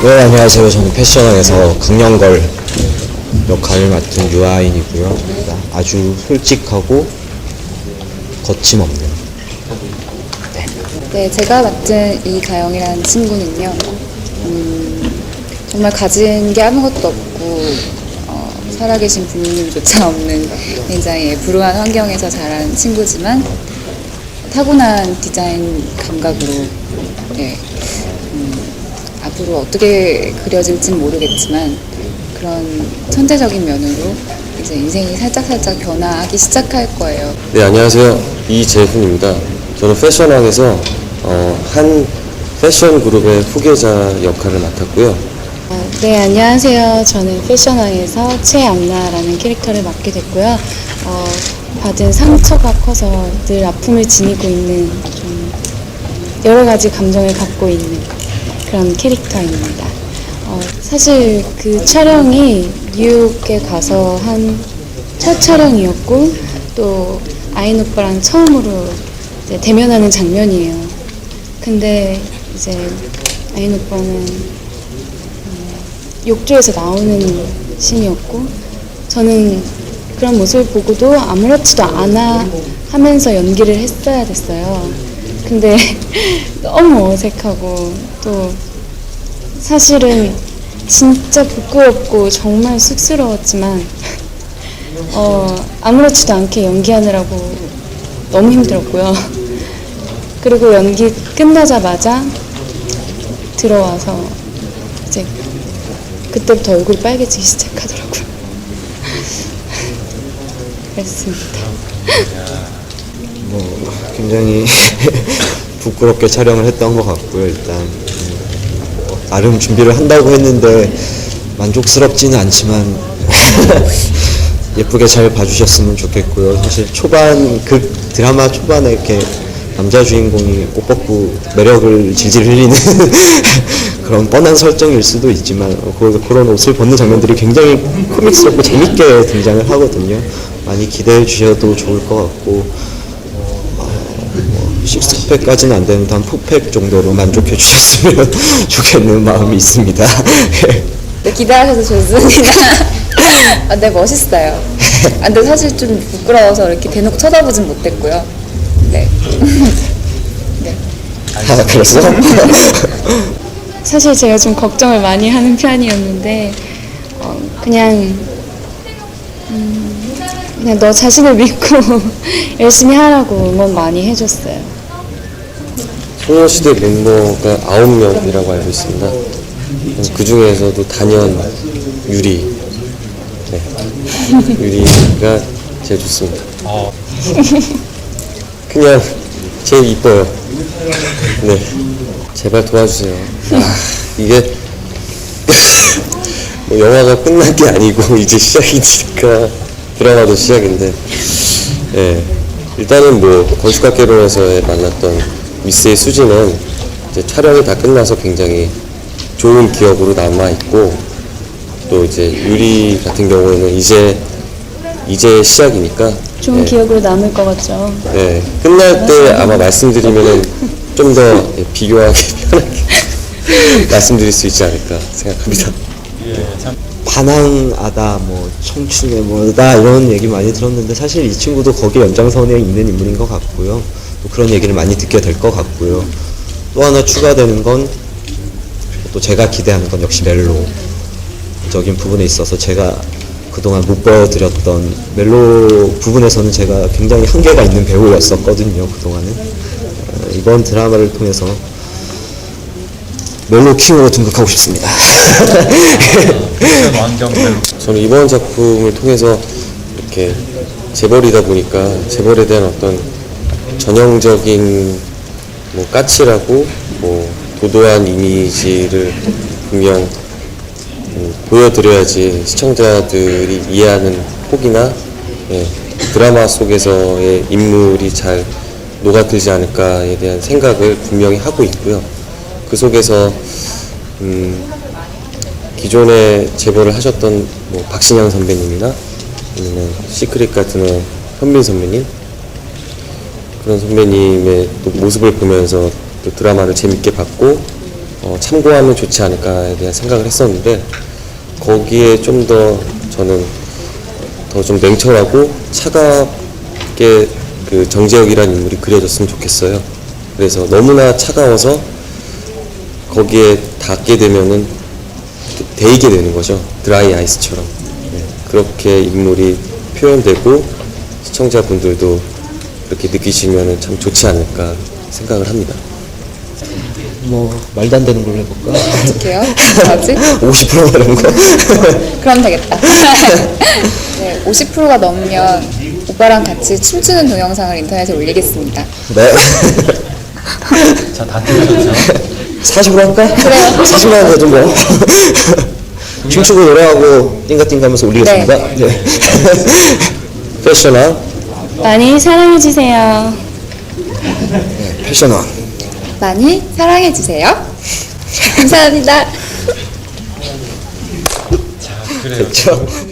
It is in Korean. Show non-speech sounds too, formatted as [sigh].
네, 안녕하세요. 저는 패션왕에서 강영걸 역할을 맡은 유아인이고요. 아주 솔직하고 거침없는. 네, 제가 맡은 이가영이라는 친구는요, 음, 정말 가진 게 아무것도 없고, 어, 살아계신 부모님조차 [laughs] 없는 굉장히 불우한 환경에서 자란 친구지만, 타고난 디자인 감각으로, 네, 음, 앞으로 어떻게 그려질진 모르겠지만, 그런 천재적인 면으로 이제 인생이 살짝살짝 변화하기 시작할 거예요. 네, 안녕하세요. 이재훈입니다. 저는 패션왕에서 어, 한 패션 그룹의 후계자 역할을 맡았고요. 어, 네, 안녕하세요. 저는 패션왕에서 최암나라는 캐릭터를 맡게 됐고요. 어, 받은 상처가 커서 늘 아픔을 지니고 있는 좀 여러 가지 감정을 갖고 있는 그런 캐릭터입니다. 어, 사실 그 촬영이 뉴욕에 가서 한 첫 촬영이었고 또 아인 오빠랑 처음으로 대면하는 장면이에요. 근데 이제 아인 오빠는 욕조에서 나오는 신이었고 저는 그런 모습을 보고도 아무렇지도 않아 하면서 연기를 했어야 됐어요. 근데 [laughs] 너무 어색하고 또 사실은 진짜 부끄럽고 정말 쑥스러웠지만 [laughs] 어, 아무렇지도 않게 연기하느라고 너무 힘들었고요. [laughs] 그리고 연기 끝나자마자 들어와서 이제 그때부터 얼굴이 빨개지기 시작하더라고요. 그랬습니다. 뭐, 굉장히 [laughs] 부끄럽게 촬영을 했던 것 같고요. 일단, 음, 뭐 나름 준비를 한다고 했는데 만족스럽지는 않지만 [laughs] 예쁘게 잘 봐주셨으면 좋겠고요. 사실 초반, 그 드라마 초반에 이렇게 남자 주인공이 옷 벗고 매력을 질질 흘리는 [laughs] 그런 뻔한 설정일 수도 있지만 어, 그, 그런 옷을 벗는 장면들이 굉장히 코믹스럽고 재밌게 등장을 하거든요. 많이 기대해 주셔도 좋을 것 같고 뭐 식스팩까지는 안 되는데 한 포팩 정도로 만족해 주셨으면 [laughs] 좋겠는 마음이 있습니다. [laughs] 네, 기대하셔도 좋습니다. 아, 네, 멋있어요. 아, 근데 사실 좀 부끄러워서 이렇게 대놓고 쳐다보진 못했고요. 네. [laughs] 네. 아, 그랬어? 사실 제가 좀 걱정을 많이 하는 편이었는데 어, 그냥 음, 그냥 너 자신을 믿고 열심히 하라고 응원 많이 해줬어요. 소녀시대 멤버가 9명이라고 알고 있습니다. 그 중에서도 단연 유리. 네. [laughs] 유리가 제일 좋습니다. 그냥 제일 이뻐요. 네. 제발 도와주세요. 아, 이게 [laughs] 뭐 영화가 끝난 게 아니고 [laughs] 이제 시작이니까 드라마도 시작인데 예 일단은 뭐 건축학개론에서 만났던 미스의 수지는 이제 촬영이 다 끝나서 굉장히 좋은 기억으로 남아 있고 또 이제 유리 같은 경우에는 이제 이제 시작이니까 좋은 예, 기억으로 남을 것 같죠. 예, 끝날 때 아마 말씀드리면은 좀 더 비교하기 편하게 [laughs] 말씀드릴 수 있지 않을까 생각합니다. 반항하다, 뭐, 청춘의 뭐다, 이런 얘기 많이 들었는데, 사실 이 친구도 거기 연장선에 있는 인물인 것 같고요. 또 그런 얘기를 많이 듣게 될 것 같고요. 또 하나 추가되는 건, 또 제가 기대하는 건 역시 멜로적인 부분에 있어서 제가 그동안 못 보여드렸던 멜로 부분에서는 제가 굉장히 한계가 있는 배우였었거든요, 그동안은. 어, 이번 드라마를 통해서 멜로 킹으로 등극하고 싶습니다. [laughs] 저는 이번 작품을 통해서 이렇게 재벌이다 보니까 재벌에 대한 어떤 전형적인 뭐 까칠하고 뭐 도도한 이미지를 분명 음, 보여드려야지 시청자들이 이해하는 폭이나 예, 드라마 속에서의 인물이 잘 녹아들지 않을까에 대한 생각을 분명히 하고 있고요. 그 속에서 음, 기존에 제보를 하셨던 뭐 박신양 선배님이나 아니면 시크릿 가든의 현민 선배님 그런 선배님의 또 모습을 보면서 또 드라마를 재밌게 봤고 어, 참고하면 좋지 않을까에 대한 생각을 했었는데 거기에 좀 더 저는 더 좀 냉철하고 차갑게 그 정재혁이라는 인물이 그려졌으면 좋겠어요. 그래서 너무나 차가워서 거기에 닿게 되면은 데이게 되는 거죠. 드라이 아이스처럼. 네, 그렇게 인물이 표현되고 시청자분들도 그렇게 느끼시면 참 좋지 않을까 생각을 합니다. 뭐 말도 안 되는 걸로 해볼까? 어떡해요? 뭐지? [laughs] 50% 이런 거? [laughs] 그럼 되겠다. [laughs] 네, 50%가 넘으면 오빠랑 같이 춤추는 동영상을 인터넷에 올리겠습니다. 네. 자, 다 들으셨죠? 40으로 할까? 그래요. 40만 원 해도 뭐. 춤추고 노래하고 띵가띵가 하면서 올리겠습니다. 네. 패셔널 많이 사랑해주세요. 패션 원. 많이 사랑해주세요. 감사합니다. 그래요. 됐죠? [laughs]